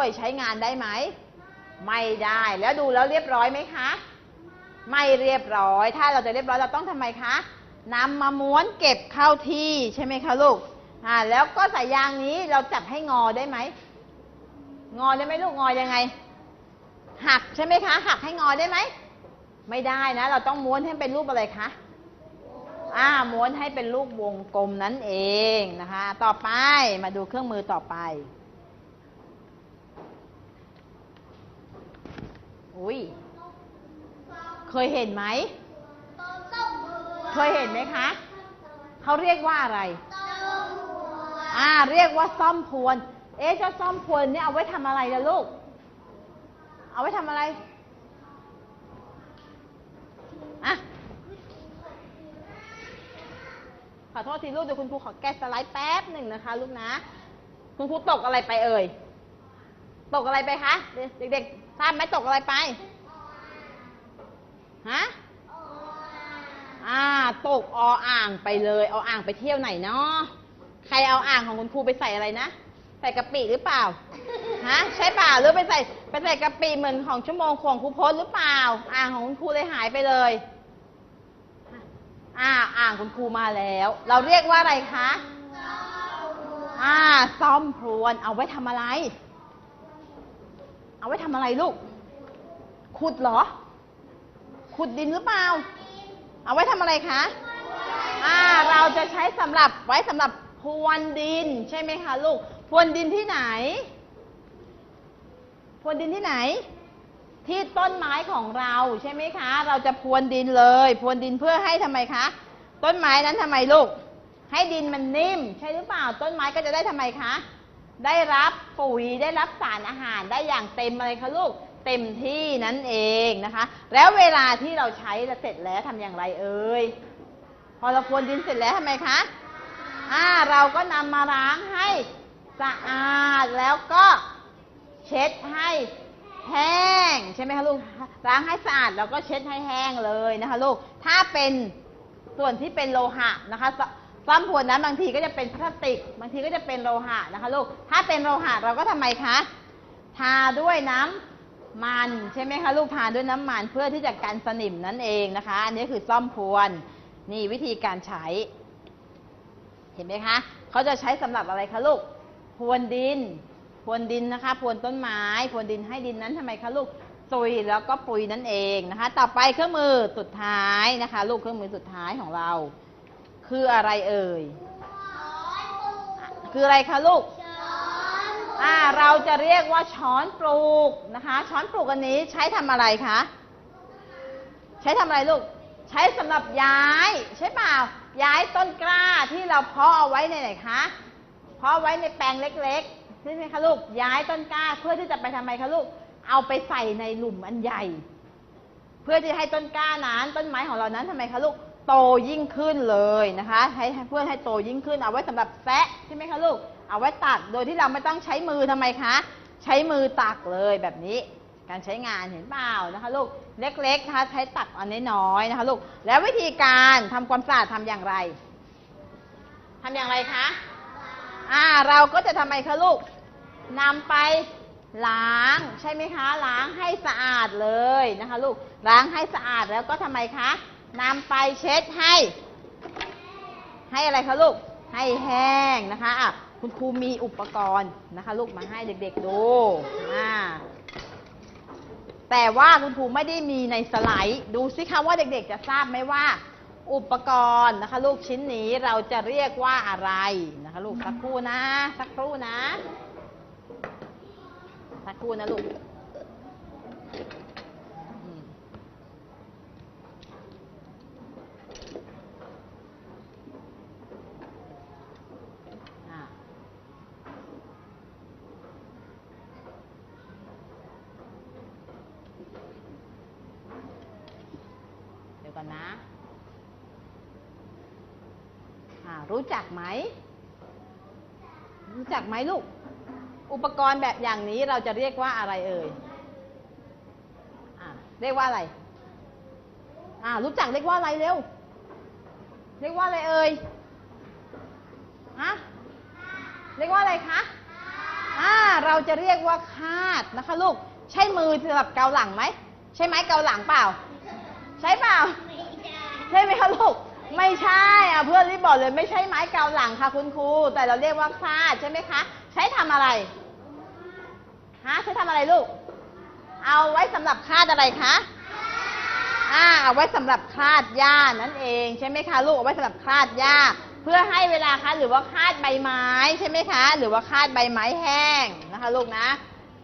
วยใช้งานได้ไหม ไม่ได้แล้วดูแล้วเรียบร้อยไหมคะ ไม่เรียบร้อย ถ้าเราจะเรียบร้อยเราต้องทำไมคะนำมาม้วนเก็บเข้าที่ใช่ไหมคะลูกอ่าแล้วก็สายยางนี้เราจับให้งอได้ไหมงอได้ไหมลูกงอยังไง หักใช่ไหมคะ หักให้งอได้ไหมไม่ได้นะ เราต้องม้วนให้เป็นรูปอะไรคะอ่าม้วนให้เป็นรูปวงกลมนั่นเองนะคะ ต่อไปมาดูเครื่องมือต่อไป อุ้ย เคยเห็นไหม เคยเห็นไหมคะ เขาเรียกว่าอะไรอ่า เรียกว่าซ่อมพวน เอ๊ะเจ้าซ่อมพวนเนี่ยเอาไว้ทำอะไรล่ะลูก เอาไว้ทำอะไร อะ ขอโทษทีลูกเดี๋ยวคุณครูขอแก้สไลด์แป๊บหนึ่งนะคะ ลูกนะ คุณครูตกอะไรไปเอ่ย ตกอะไรไปคะ เด็ก ๆทราบไหมตกอะไรไป ฮะอ่า ตกออ่างไปเลย เอาอ่างไปเที่ยวไหนเนาะใครเอาอ่างของคุณครูไปใส่อะไรนะ ใส่กะปิหรือเปล่า ฮะ ใช่เปล่าหรือไปใส่ไปใส่กะปิเหมือนของชั่วโมงของครูพจน์หรือเปล่า อ่างของคุณครูเลยหายไปเลย อ่า อ่างคุณครูมาแล้ว เราเรียกว่าอะไรคะอ่า ซ่อมพรวน เอาไว้ทำอะไร เอาไว้ทำอะไรลูก ขุดเหรอ ขุดดินหรือเปล่า เอาไว้ทำอะไรคะ อ่า เราจะใช้สำหรับไว้สำหรับพรวนดิน ใช่ไหมคะลูก พรวนดินที่ไหน พรวนดินที่ไหน ที่ต้นไม้ของเราใช่ไหมคะ เราจะพรวนดินเลย พรวนดินเพื่อให้ทำไมคะ ต้นไม้นั้นทำไมลูก ให้ดินมันนิ่ม ใช่หรือเปล่า ต้นไม้ก็จะได้ทำไมคะ ได้รับปุ๋ยได้รับสารอาหารได้อย่างเต็มอะไรคะลูก เต็มที่นั่นเองนะคะ แล้วเวลาที่เราใช้เสร็จแล้วทำอย่างไรเอ่ยพอเราพรวนดินเสร็จแล้วทำไมคะอ่าเราก็นำมาล้างให้สะอาดแล้วก็เช็ดให้แห้งใช่ไหมคะลูกล้างให้สะอาดแล้วก็เช็ดให้แห้งเลยนะคะลูกถ้าเป็นส่วนที่เป็นโลหะนะคะ ซซ่อมพรวนนั้นบางทีก็จะเป็นพลาสติก บางทีก็จะเป็นโลหะนะคะลูก ถ้าเป็นโลหะเราก็ทำไมคะ ทาด้วยน้ำมันใช่ไหมคะลูกทาด้วยน้ำมันเพื่อที่จะกันสนิมนั่นเองนะคะ อันนี้คือซ่อมพรวนนี่วิธีการใช้ เห็นไหมคะเขาจะใช้สำหรับอะไรคะลูกพรวนดินพรวนดินนะคะพรวนต้นไม้พรวนดินให้ดินนั้นทำไมคะลูกซุยแล้วก็ปุ๋ยนั่นเองนะคะ ต่อไปเครื่องมือสุดท้ายนะคะ ลูกเครื่องมือสุดท้ายของเรา คืออะไรเอ่ย คืออะไรคะลูกอ่าเราจะเรียกว่าช้อนปลูกนะคะ ช้อนปลูกอันนี้ใช้ทำอะไรคะใช้ทำอะไรลูก ใช้สำหรับย้าย ใช่เปล่า ย้ายต้นกล้าที่เราเพาะเอาไว้ในไหนคะเพาะไว้ในแปลงเล็กๆใช่ไหมคะลูกย้ายต้นกล้าเพื่อที่จะไปทำไมคะลูก เอาไปใส่ในหลุมอันใหญ่ เพื่อที่ให้ต้นกล้านั้นต้นไม้ของเรานั้นทำไมคะลูก โตยิ่งขึ้นเลยนะคะให้ให้เพื่อให้โตยิ่งขึ้นเอาไว้สำหรับแซะใช่ไหมคะลูก เอาไว้ตัดโดยที่เราไม่ต้องใช้มือทำไมคะ ใช้มือตักเลยแบบนี้ การใช้งานเห็นเปล่านะคะลูกเล็กๆนะคะใช้ตักอันน้อยๆนะคะลูกแล้ววิธีการทำความสะอาดทำอย่างไรทำอย่างไรคะอ่าเราก็จะทำไมคะลูกนำไปล้างใช่ไหมคะ ล้างให้สะอาดเลยนะคะ ลูกล้างให้สะอาดแล้วก็ทำไมคะ นำไปเช็ดให้ ให้อะไรคะลูก ให้แห้งนะคะอะคุณครูมีอุปกรณ์นะคะ ลูกมาให้เด็ก ๆ ดูอ่าแต่ว่าคุณครูไม่ได้มีในสไลด์ ดูสิคะว่าเด็กๆ จะทราบไหมว่า อุปกรณ์นะคะ ลูกชิ้นนี้เราจะเรียกว่าอะไรนะคะ ลูกสักครู่นะ สักครู่นะ สักครู่นะลูกอืมอะเดี๋ยวก่อนนะ อ่า รู้จักไหม รู้จักไหมลูก อุปกรณ์แบบอย่างนี้เราจะเรียกว่าอะไรเอ่ยเรียกว่าอะไร อ่า รู้จักเรียกว่าอะไรเร็ว เรียกว่าอะไรเอ่ยฮะเรียกว่าอะไรคะออ่า เราจะเรียกว่าคาดนะคะลูก ใช่มือสำหรับเกาหลังไหม ใช่ไหมเกาหลังเปล่า ใช่เปล่า ใช่ไหมคะลูก ไม่ใช่อะเพื่อนรีบบอกเลยไม่ใช่ไม้เกาหลังค่ะคุณครู แต่เราเรียกว่าคาดใช่ไหมคะ ใช้ทำอะไรฮะใช้ทำอะไรลูก เอาไว้สำหรับคาดอะไรคะอ่าเอาไว้สำหรับคาดหญ้านั่นเองใช่ไหมคะลูกเอาไว้สำหรับคาดหญ้าเพื่อให้เวลาคะหรือว่าคาดใบไม้ใช่ไหมคะ หรือว่าคาดใบไม้แห้งนะคะลูกนะ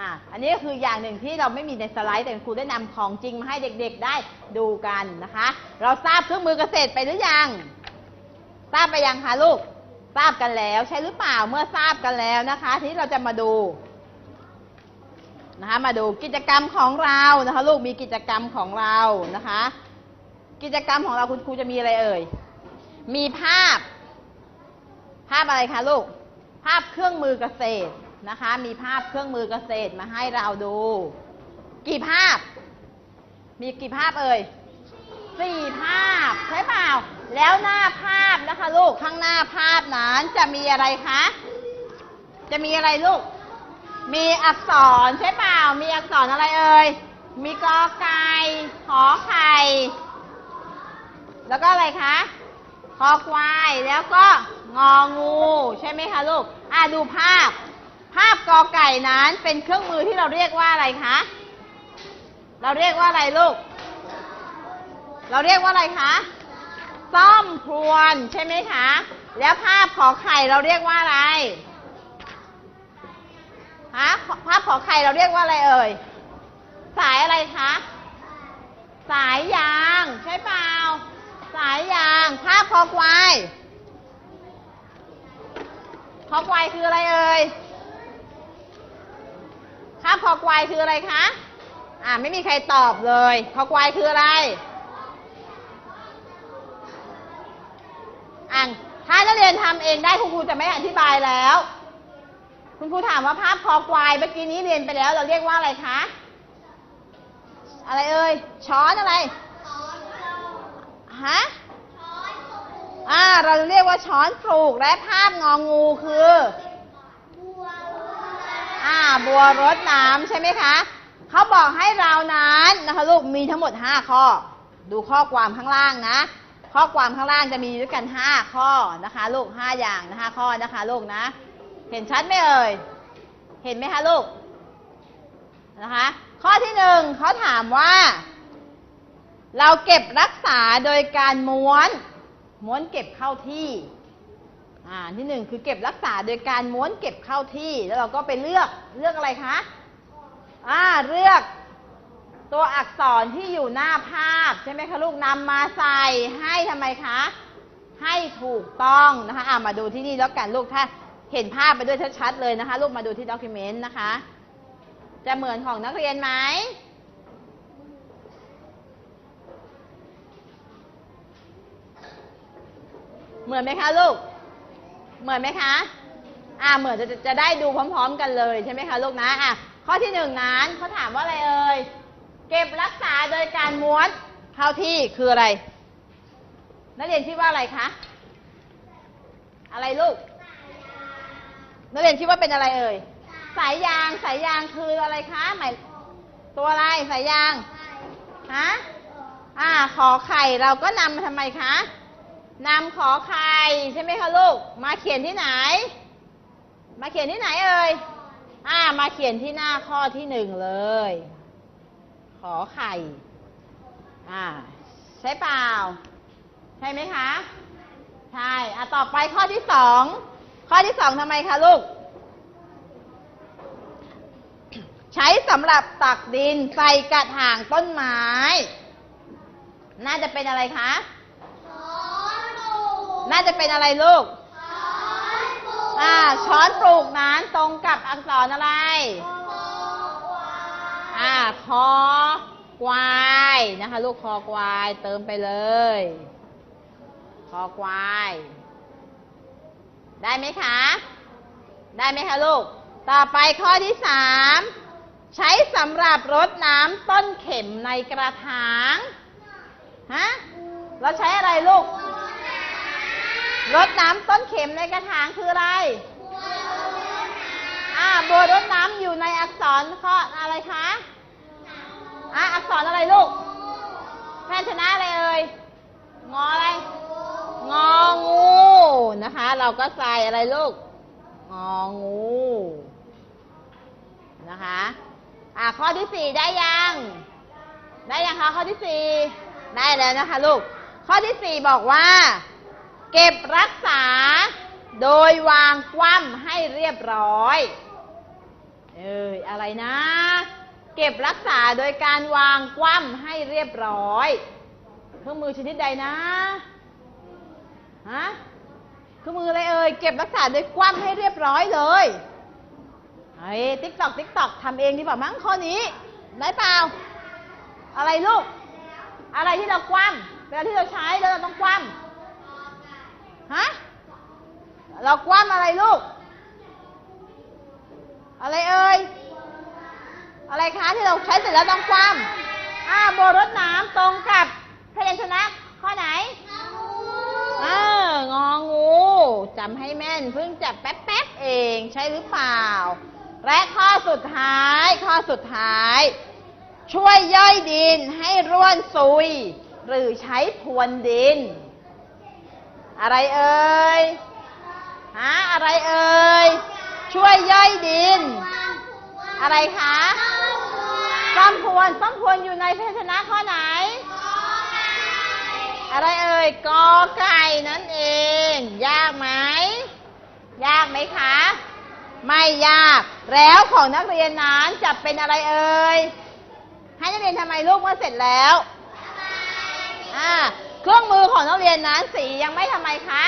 อ่าอันนี้ก็คืออย่างหนึ่งที่เราไม่มีในสไลด์แต่ครูได้นำของจริงมาให้เด็กๆได้ดูกันนะคะ เราทราบเครื่องมือเกษตรไปหรือยัง ทราบไปยังคะลูก ทราบกันแล้วใช่หรือเปล่าเมื่อทราบกันแล้วนะคะ ทีนี้เราจะมาดูนะคะมาดูกิจกรรมของเรานะคะลูกมีกิจกรรมของเรานะคะ กิจกรรมของเราคุณครูจะมีอะไรเอ่ย มีภาพ ภาพอะไรคะลูก ภาพเครื่องมือเกษตร นะคะ มีภาพเครื่องมือเกษตรมาให้เราดู กี่ภาพ มีกี่ภาพเอ่ยสี่ภาพใช่เปล่า แล้วหน้าภาพนะคะ ลูกข้างหน้าภาพนั้นจะมีอะไรคะจะมีอะไรลูก มีอักษรใช่เปล่า มีอักษรอะไรเอ่ย มีกอไก่ขอไข่ แล้วก็อะไรคะ คอควาย แล้วก็งองู ใช่ไหมคะลูก อะดูภาพ ภาพกอไก่นั้นเป็นเครื่องมือที่เราเรียกว่าอะไรคะ เราเรียกว่าอะไรลูก เราเรียกว่าอะไรคะ ซ่อมพรวนใช่ไหมคะ แล้วภาพขอไข่เราเรียกว่าอะไรฮะภาพขอไข่เราเรียกว่าอะไรเอ่ย สายอะไรคะ สายยางใช่เปล่า สายยางภาพคอควายคอควายคืออะไรเอ่ย ภาพคอควายคืออะไรคะ อ่าไม่มีใครตอบเลย คอควายคืออะไร อ่านถ้านักเรียนทำเองได้คุณครูจะไม่อธิบายแล้ว คุณครูถามว่าภาพคอควายเมื่อกี้นี้เรียนไปแล้ว เราเรียกว่าอะไรคะ อะไรเอ่ย ช้อนอะไร ฮะอ่า เราเรียกว่าช้อนปลูกและภาพงองูคือ อ่าบัวรดน้ำใช่ไหมคะเขาบอกให้เรานั้นนะคะลูกมีทั้งหมด 5 ข้อ ดูข้อความข้างล่างนะ ข้อความข้างล่างจะมีด้วยกัน 5 ข้อนะคะลูก5อย่างนะคะข้อนะคะลูกนะ เห็นชัดไหมเอ่ยเห็นไหมคะลูกนะคะข้อที่หนึ่งเขาถามว่า เราเก็บรักษาโดยการม้วน ม้วนเก็บเข้าที่ อ่าที่หนึ่งคือเก็บรักษาโดยการม้วนเก็บเข้าที่ แล้วเราก็ไปเลือกเลือกอะไรคะอ่าเลือกตัวอักษรที่อยู่หน้าภาพใช่ไหมคะลูกนำมาใส่ให้ทำไมคะ ให้ถูกต้องนะคะอ่ามาดูที่นี่แล้วกันลูกถ้าเห็นภาพไปด้วยชัดๆเลยนะคะ ลูกมาดูที่ด็อกิเมนต์นะคะ จะเหมือนของนักเรียนไหมเหมือนไหมคะลูก เหมือนไหมคะ อ่าเหมือนจะจะจะได้ดูพร้อม ๆ กันเลยใช่ไหมคะลูกนะ อะข้อที่หนึ่งนั้นเขาถามว่าอะไรเอ่ย เก็บรักษาโดยการม้วนเข้าที่คืออะไร นักเรียนคิดว่าอะไรคะ อะไรลูก นักเรียนคิดว่าเป็นอะไรเอ่ย สายยาง สายยางคืออะไรคะหมายตัวอะไร สายยาง ฮะ อ่า ขอไข่เราก็นำมาทำไมคะ นำขอไข่ใช่ไหมคะลูก มาเขียนที่ไหน มาเขียนที่ไหนเอ่ยอ่า มาเขียนที่หน้าข้อที่หนึ่งเลย ขอไข่ อ่า ใช่เปล่า ใช่ไหมคะ ใช่ อะ ต่อไปข้อที่สอง ข้อที่สองทำไมคะลูก ใช้สำหรับตักดินใส่กระถางต้นไม้ น่าจะเป็นอะไรคะ น่าจะเป็นอะไรลูกอ่าช้อนปลูกนั้นตรงกับอักษรอะไรอ่าคอควายนะคะ ลูกคอควายเติมไปเลย คอควาย ได้ไหมคะ ได้ไหมคะลูก ต่อไปข้อที่สามใช้สำหรับรดน้ำต้นเข็มในกระถาง ฮะ เราใช้อะไรลูก รดน้ำต้นเข็มในกระถางคืออะไรอ่อ่าบัวรดน้ำอยู่ในอักษรข้ออะไรคะ อ่าอักษรอะไรลูก แพนชนะอะไรเอ่ย งออะไร งองูนะคะ เราก็ใส่อะไรลูก งองูนะคะ อ่าข้อที่สี่ได้ยัง ได้ยังคะข้อที่สี่ได้แล้วนะคะลูก ข้อที่สี่บอกว่า เก็บรักษา โดยวางคว่ำให้เรียบร้อย เอ้ยอะไรนะ เก็บรักษาโดยการวางคว่ำให้เรียบร้อย เครื่องมือชนิดใดนะฮะเครื่องมืออะไรเอ่ยเก็บรักษาโดยคว่ำให้เรียบร้อยเลยเฮ้ติ๊กตอกติ๊กตอกทำเองดีกว่ามั้งข้อนี้ได้เปล่า อะไรลูก อะไรที่เราคว่ำเวลาที่เราใช้แล้วเราต้องคว่ำ ฮะ เราคว่ำอะไรลูก อะไรเอ่ย อะไรคะที่เราใช้เสร็จแล้วต้องคว่ำอ่าโบรดน้ำตรงกับพยัญชนะข้อไหนเอององูจำให้แม่นเพิ่งจับแป๊บๆเองใช่หรือเปล่า และข้อสุดท้าย ข้อสุดท้าย ช่วยย่อยดินให้ร่วนซุย หรือใช้พรวนดิน อะไรเอ่ยฮะอะไรเอ่ยช่วยย่อยดิน อะไรคะซ่อมพวนซ่อมพวนอยู่ในพยัญชนะข้อไหน อะไรเอ่ยกอไก่นั่นเอง ยากไหมยากไหมคะ ไม่ยาก แล้วของนักเรียนนั้นจะเป็นอะไรเอ่ยให้นักเรียนทำไมลูกเมื่อเสร็จแล้วอ่า เครื่องมือของนักเรียนนั้นสียังไม่ทำไมคะ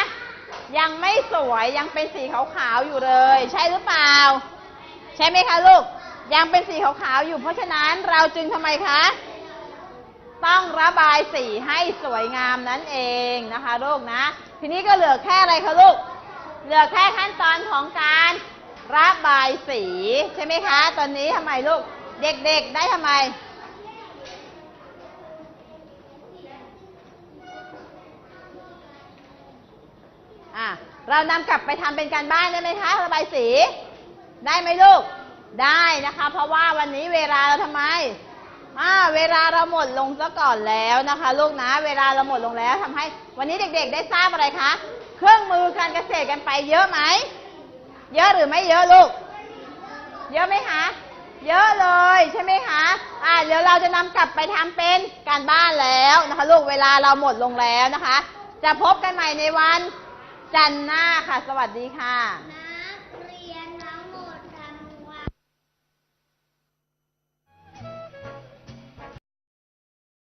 ยังไม่สวยยังเป็นสีขาวๆอยู่เลย ใช่หรือเปล่า ใช่ไหมคะลูก ยังเป็นสีขาวๆอยู่ เพราะฉะนั้นเราจึงทำไมคะ ต้องระบายสีให้สวยงามนั่นเองนะคะลูกนะ ทีนี้ก็เหลือแค่อะไรคะลูก เหลือแค่ขั้นตอนของการระบายสีใช่ไหมคะ ตอนนี้ทำไมลูก เด็กๆได้ทำไม อะเรานำกลับไปทำเป็นการบ้านได้ไหมคะระบายสี ได้ไหมลูก ได้นะคะ เพราะว่าวันนี้เวลาเราทำไมอ่าเวลาเราหมดลงซะก่อนแล้วนะคะ ลูกนะ เวลาเราหมดลงแล้วทำให้ วันนี้เด็กๆ ได้ทราบอะไรคะ เครื่องมือการเกษตรกันไปเยอะไหม เยอะหรือไม่เยอะลูก เยอะไหมคะ เยอะเลยใช่ไหมคะอ่าเดี๋ยวเราจะนำกลับไปทำเป็นการบ้านแล้วนะคะ ลูกเวลาเราหมดลงแล้วนะคะ จะพบกันใหม่ในวัน จันหน้าค่ะ สวัสดีค่ะ